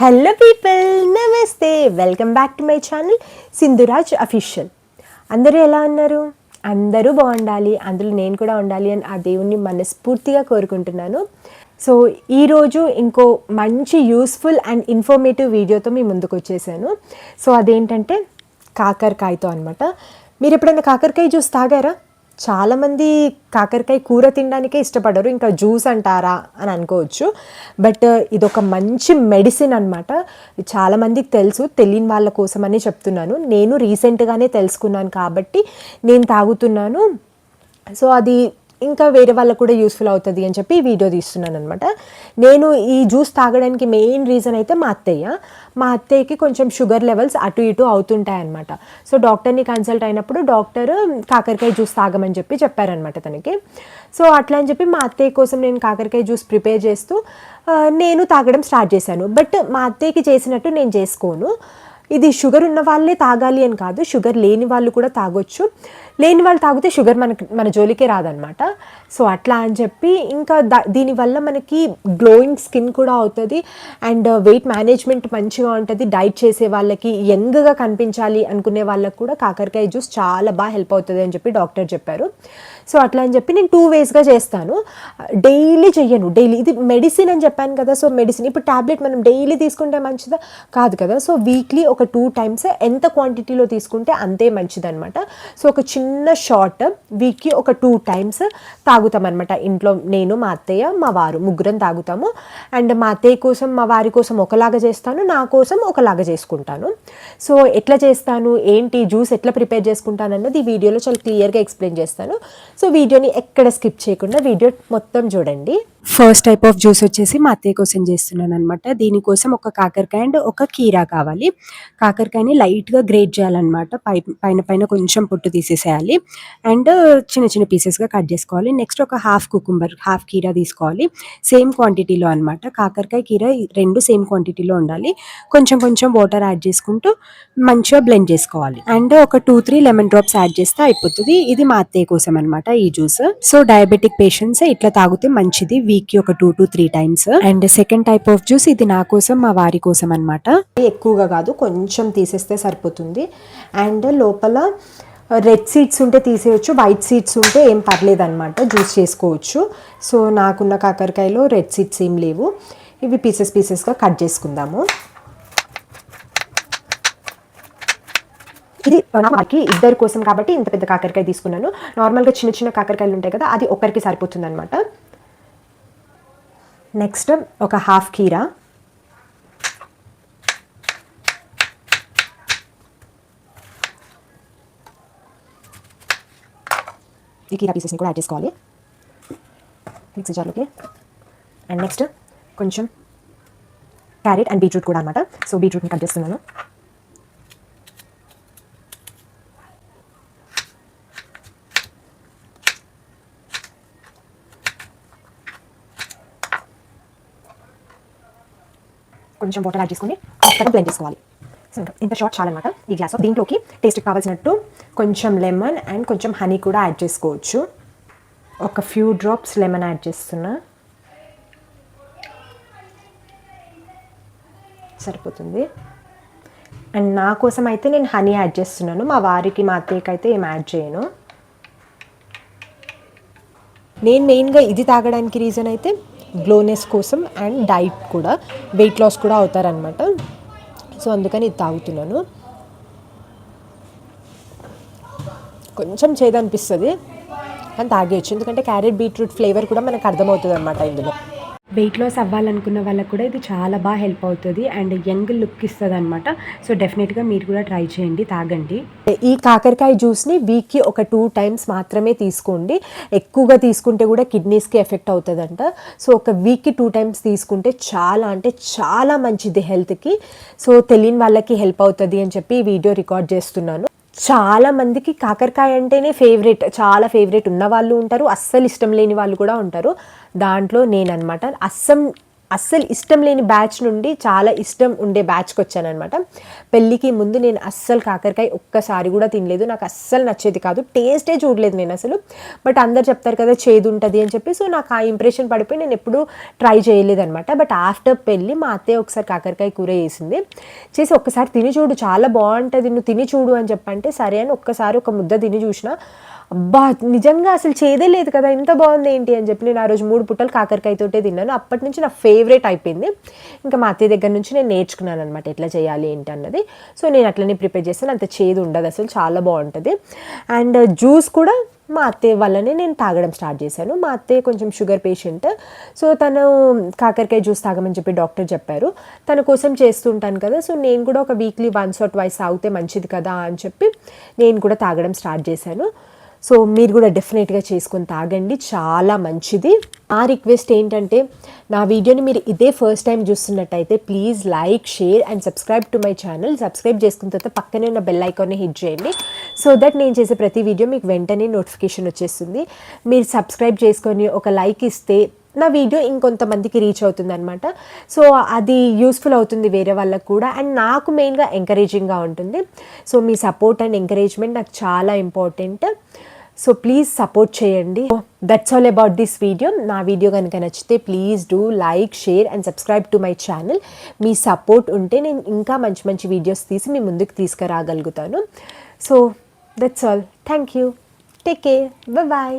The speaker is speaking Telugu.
హలో పీపుల్ నమస్తే welcome back to my channel Sindhuraj official అందరూ ఎలా ఉన్నారు? అందరూ బాగుండాలి. అందులో నేను కూడా ఉండాలి అని ఆ దేవుణ్ణి మనస్ఫూర్తిగా కోరుకుంటున్నాను. సో ఈరోజు ఇంకో మంచి యూస్ఫుల్ అండ్ ఇన్ఫర్మేటివ్ వీడియోతో మీ ముందుకు వచ్చేసాను. సో అదేంటంటే కాకరకాయతో అనమాట మీరు ఎప్పుడైనా కాకరకాయ జ్యూస్ తాగారా? చాలామంది కాకరకాయ కూర తినడానికే ఇష్టపడరు ఇంకా జ్యూస్ అంటారా అని అనుకోవచ్చు. బట్ uh, ఇదొక మంచి మెడిసిన్ అనమాట చాలామందికి తెలుసు తెలియని వాళ్ళ కోసమని చెప్తున్నాను. నేను రీసెంట్గానే తెలుసుకున్నాను కాబట్టి నేను తాగుతున్నాను. సో అది ఇంకా వేరే వాళ్ళకు కూడా యూస్ఫుల్ అవుతుంది అని చెప్పి వీడియో తీస్తున్నాను అనమాట నేను ఈ జ్యూస్ తాగడానికి మెయిన్ రీజన్ అయితే మా అత్తయ్య. మా అత్తయ్యకి కొంచెం షుగర్ లెవెల్స్ అటు ఇటు అవుతుంటాయి అనమాట సో డాక్టర్ని కన్సల్ట్ అయినప్పుడు డాక్టర్ కాకరకాయ జ్యూస్ తాగమని చెప్పి చెప్పారనమాట తనకి. సో అట్లా అని చెప్పి మా అత్తయ్య కోసం నేను కాకరకాయ జ్యూస్ ప్రిపేర్ చేస్తూ నేను తాగడం స్టార్ట్ చేశాను. బట్ మా అత్తయ్యకి చేసినట్టు నేను చేసుకోను. ఇది షుగర్ ఉన్న వాళ్ళే తాగాలి అని కాదు షుగర్ లేని వాళ్ళు కూడా తాగొచ్చు. లేని వాళ్ళు తాగితే షుగర్ మనకి మన జోలికే రాదనమాట సో అట్లా అని చెప్పి ఇంకా దీనివల్ల మనకి గ్లోయింగ్ స్కిన్ కూడా అవుతుంది అండ్ వెయిట్ మేనేజ్మెంట్ మంచిగా ఉంటుంది. డైట్ చేసే వాళ్ళకి యంగ్గా కనిపించాలి అనుకునే వాళ్ళకి కూడా కాకరకాయ జ్యూస్ చాలా బాగా హెల్ప్ అవుతుంది అని చెప్పి డాక్టర్ చెప్పారు. సో అట్లా అని చెప్పి నేను టూ వేస్గా చేస్తాను. డైలీ చెయ్యను డైలీ. ఇది మెడిసిన్ అని చెప్పాను కదా సో మెడిసిన్ ఇప్పుడు ట్యాబ్లెట్ మనం డైలీ తీసుకుంటే మంచిదా? కాదు కదా. సో వీక్లీ ఒక ఒక టూ టైమ్స్ ఎంత క్వాంటిటీలో తీసుకుంటే అంతే మంచిదన్నమాట. సో ఒక చిన్న షార్ట్ వీక్కి ఒక టూ టైమ్స్ తాగుతాం అనమాట ఇంట్లో నేను మా అత్తయ్య మా వారు ముగ్గురం తాగుతాము. అండ్ మా అత్తయ్య కోసం మా వారి కోసం ఒకలాగా చేస్తాను నా కోసం ఒకలాగా చేసుకుంటాను. సో ఎట్లా చేస్తాను ఏంటి జ్యూస్ ఎట్లా ప్రిపేర్ చేసుకుంటాను అన్నది ఈ వీడియోలో చాలా క్లియర్గా ఎక్స్ప్లెయిన్ చేస్తాను. సో వీడియోని ఎక్కడ స్కిప్ చేయకుండా వీడియో మొత్తం చూడండి. ఫస్ట్ టైప్ ఆఫ్ జ్యూస్ వచ్చేసి మా అత్తయ్య కోసం చేస్తున్నాను అనమాట దీనికోసం ఒక కాకరకాయ అండ్ ఒక కీరా కావాలి. కాకరకాయని లైట్గా గ్రేట్ చేయాలన్నమాట. పై పైన పైన కొంచెం పొట్టు తీసేసేయాలి. అండ్ చిన్న చిన్న పీసెస్గా కట్ చేసుకోవాలి. నెక్స్ట్ ఒక హాఫ్ కుకుంబర్ హాఫ్ కీరా తీసుకోవాలి. సేమ్ క్వాంటిటీలో అనమాట కాకరకాయ కీర రెండు సేమ్ క్వాంటిటీలో ఉండాలి. కొంచెం కొంచెం వాటర్ యాడ్ చేసుకుంటూ మంచిగా బ్లెండ్ చేసుకోవాలి. అండ్ ఒక two three lemon drops add చేస్తే అయిపోతుంది. ఇది మా అత్తయ్య కోసం అనమాట ఈ జ్యూస్ సో డయాబెటిక్ పేషెంట్స్ ఇట్లా తాగితే మంచిది. వీక్కి ఒక two to three times. And second type of juice ఇది నా కోసం మా వారి కోసం అనమాట ఎక్కువగా కాదు కొంచెం తీసేస్తే సరిపోతుంది. అండ్ లోపల రెడ్ సీడ్స్ ఉంటే తీసేయచ్చు వైట్ సీడ్స్ ఉంటే ఏం పర్లేదు అనమాట జ్యూస్ చేసుకోవచ్చు. సో నాకున్న కాకరకాయలో రెడ్ సీడ్స్ ఏం లేవు. ఇవి పీసెస్ పీసెస్గా కట్ చేసుకుందాము. ఇది మనకి ఇద్దరి కోసం కాబట్టి ఇంత పెద్ద కాకరకాయ తీసుకున్నాను. నార్మల్గా చిన్న చిన్న కాకరకాయలు ఉంటాయి కదా అది ఒక్కరికి సరిపోతుంది అనమాట నెక్స్ట్ ఒక హాఫ్ కీరా. ఈ కీరా పీసెస్ని కూడా యాడ్ చేసుకోవాలి. మిక్సీ జార్లోకి అండ్ నెక్స్ట్ కొంచెం క్యారెట్ అండ్ బీట్రూట్ కూడా అనమాట సో బీట్రూట్ని కట్ చేస్తున్నాను. కొంచెం వాటర్ యాడ్ చేసుకొని మెత్తగా బ్లెండ్ చేసుకోవాలి. సో ఇంత షార్ట్ చాలన్నమాట. ఈ గ్లాస్ దీంట్లోకి టేస్ట్కి కావాల్సినట్టు కొంచెం లెమన్ అండ్ కొంచెం హనీ కూడా యాడ్ చేసుకోవచ్చు. ఒక ఫ్యూ డ్రాప్స్ లెమన్ యాడ్ చేస్తున్నా. సరిపోతుంది. అండ్ నా కోసం అయితే నేను హనీ యాడ్ చేస్తున్నాను. మా వారికి మా అత్తయ్యకైతే ఏం యాడ్ చేయను. నేను మెయిన్గా ఇది తాగడానికి రీజన్ అయితే గ్లోనెస్ కోసం అండ్ డైట్ కూడా వెయిట్ లాస్ కూడా అవుతారనమాట సో అందుకని ఇది తాగుతున్నాను. కొంచెం చేదనిపిస్తుంది కానీ తాగేయచ్చు. ఎందుకంటే క్యారెట్ బీట్రూట్ ఫ్లేవర్ కూడా మనకు అర్థమవుతుంది అనమాట ఇందులో. వెయిట్ లాస్ అవ్వాలనుకున్న వాళ్ళకు కూడా ఇది చాలా బాగా హెల్ప్ అవుతుంది అండ్ యంగ్ లుక్ ఇస్తుంది అనమాట సో డెఫినెట్గా మీరు కూడా ట్రై చేయండి తాగండి. ఈ కాకరకాయ జ్యూస్ని వీక్కి ఒక టూ టైమ్స్ మాత్రమే తీసుకోండి. ఎక్కువగా తీసుకుంటే కూడా కిడ్నీస్కి ఎఫెక్ట్ అవుతుందంట. సో ఒక వీక్కి టూ టైమ్స్ తీసుకుంటే చాలా అంటే చాలా మంచిది హెల్త్కి సో తెలియని వాళ్ళకి హెల్ప్ అవుతుంది అని చెప్పి ఈ వీడియో రికార్డ్ చేస్తున్నాను. చాలామందికి కాకరకాయ అంటేనే ఫేవరెట్ చాలా ఫేవరెట్ ఉన్న వాళ్ళు ఉంటారు అస్సలు ఇష్టం లేని వాళ్ళు కూడా ఉంటారు. దాంట్లో నేనన్నమాట అస్సం అస్సలు ఇష్టం లేని బ్యాచ్ నుండి చాలా ఇష్టం ఉండే బ్యాచ్కి వచ్చానమాట పెళ్ళికి ముందు నేను అస్సలు కాకరకాయ ఒక్కసారి కూడా తినలేదు. నాకు అస్సలు నచ్చేది కాదు. టేస్టే చూడలేదు నేను అసలు. బట్ అందరు చెప్తారు కదా చేదు ఉంటుంది అని చెప్పి. సో నాకు ఆ ఇంప్రెషన్ పడిపోయి నేను ఎప్పుడూ ట్రై చేయలేదనమాట బట్ ఆఫ్టర్ పెళ్ళి మా అత్తయ్య ఒకసారి కాకరకాయ కూర చేసింది. చేసి ఒక్కసారి తిని చూడు చాలా బాగుంటుంది. నువ్వు తిని చూడు అని చెప్పంటే సరే అని ఒక్కసారి ఒక ముద్ద తిని చూసిన. అబ్బా నిజంగా అసలు చేదే లేదు కదా ఇంత బాగుంది ఏంటి అని చెప్పి నేను ఆ రోజు మూడు పుట్టలు కాకరకాయతోటే తిన్నాను. అప్పటి నుంచి నా ఫేవరెట్ అయిపోయింది. ఇంకా మా అత్తయ్య దగ్గర నుంచి నేను నేర్చుకున్నాను అనమాట ఎట్లా చేయాలి ఏంటి అన్నది. సో నేను అట్లనే ప్రిపేర్ చేస్తాను. అంత చేదు ఉండదు అసలు చాలా బాగుంటుంది. అండ్ జ్యూస్ కూడా మా అత్తయ్య వల్లనే నేను తాగడం స్టార్ట్ చేశాను. మా అత్తయ్య కొంచెం షుగర్ పేషెంట్ సో తను కాకరకాయ జ్యూస్ తాగమని చెప్పి డాక్టర్ చెప్పారు. తన కోసం చేస్తుంటాను కదా సో నేను కూడా ఒక వీక్లీ వన్స్ ఆర్ ట్వైస్ తాగితే మంచిది కదా అని చెప్పి నేను కూడా తాగడం స్టార్ట్ చేశాను. సో మీరు కూడా డెఫినెట్గా చేసుకొని తాగండి. చాలా మంచిది. ఆ రిక్వెస్ట్ ఏంటంటే నా వీడియోని మీరు ఇదే ఫస్ట్ టైం చూస్తున్నట్టయితే please like share and subscribe to my channel subscribe చేసుకున్న తర్వాత పక్కనే ఉన్న బెల్ ఐకాన్ని హిట్ చేయండి. సో దట్ నేను చేసే ప్రతి వీడియో మీకు వెంటనే నోటిఫికేషన్ వచ్చేస్తుంది. మీరు సబ్స్క్రైబ్ చేసుకొని ఒక లైక్ ఇస్తే నా వీడియో ఇంకొంతమందికి రీచ్ అవుతుంది అనమాట సో అది యూస్ఫుల్ అవుతుంది వేరే వాళ్ళకు కూడా అండ్ నాకు మెయిన్గా ఎంకరేజింగ్గా ఉంటుంది. సో మీ సపోర్ట్ అండ్ ఎంకరేజ్మెంట్ నాకు చాలా ఇంపార్టెంట్ సో ప్లీజ్ సపోర్ట్ చేయండి that's all about this video నా వీడియో కనుక నచ్చితే please do like share and subscribe to my channel me support ఉంటే నేను ఇంకా మంచి మంచి వీడియోస్ తీసి మీ ముందుకు తీసుకురాగలుగుతాను. So that's all thank you take care bye